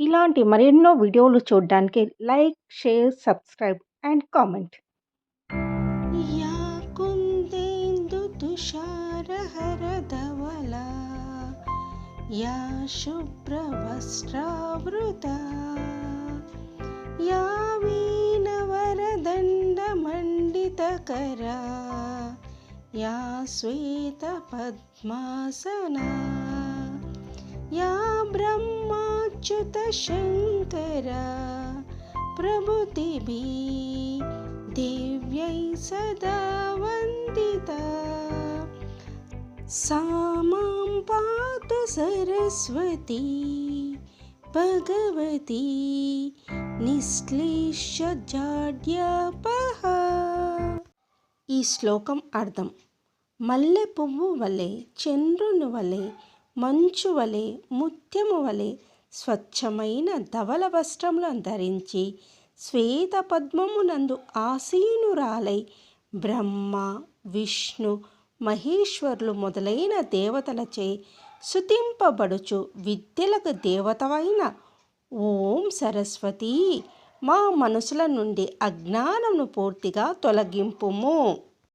ఇలాంటి మరెన్నో వీడియోలు చూడడానికి like share subscribe and comment या कुन्देन्दुतुषारहरधवला या शुभ्रवस्त्रावृता या वीणवरदण्डमण्डितकरा या श्वेतपद्मासना या అచ్యుత శంకర ప్రభుతిభి దివ్యై సదా వందిత. సామాం పాతు సరస్వతి భగవతి నిశ్లేషజాడ్యపహ ఈ శ్లోకం అర్థం. మల్లె పువ్వు వలె చంద్రుని వలె మంచు వలె ముత్యము వలె స్వచ్ఛమైన ధవల వస్త్రములను ధరించి శ్వేత పద్మమునందు ఆసీనురాలై బ్రహ్మ విష్ణు మహేశ్వరులు మొదలైన దేవతలచే శుతింపబడుచు విద్యలకు దేవతవైన ఓం సరస్వతి. మా మనసుల నుండి అజ్ఞానమును పూర్తిగా తొలగింపుము.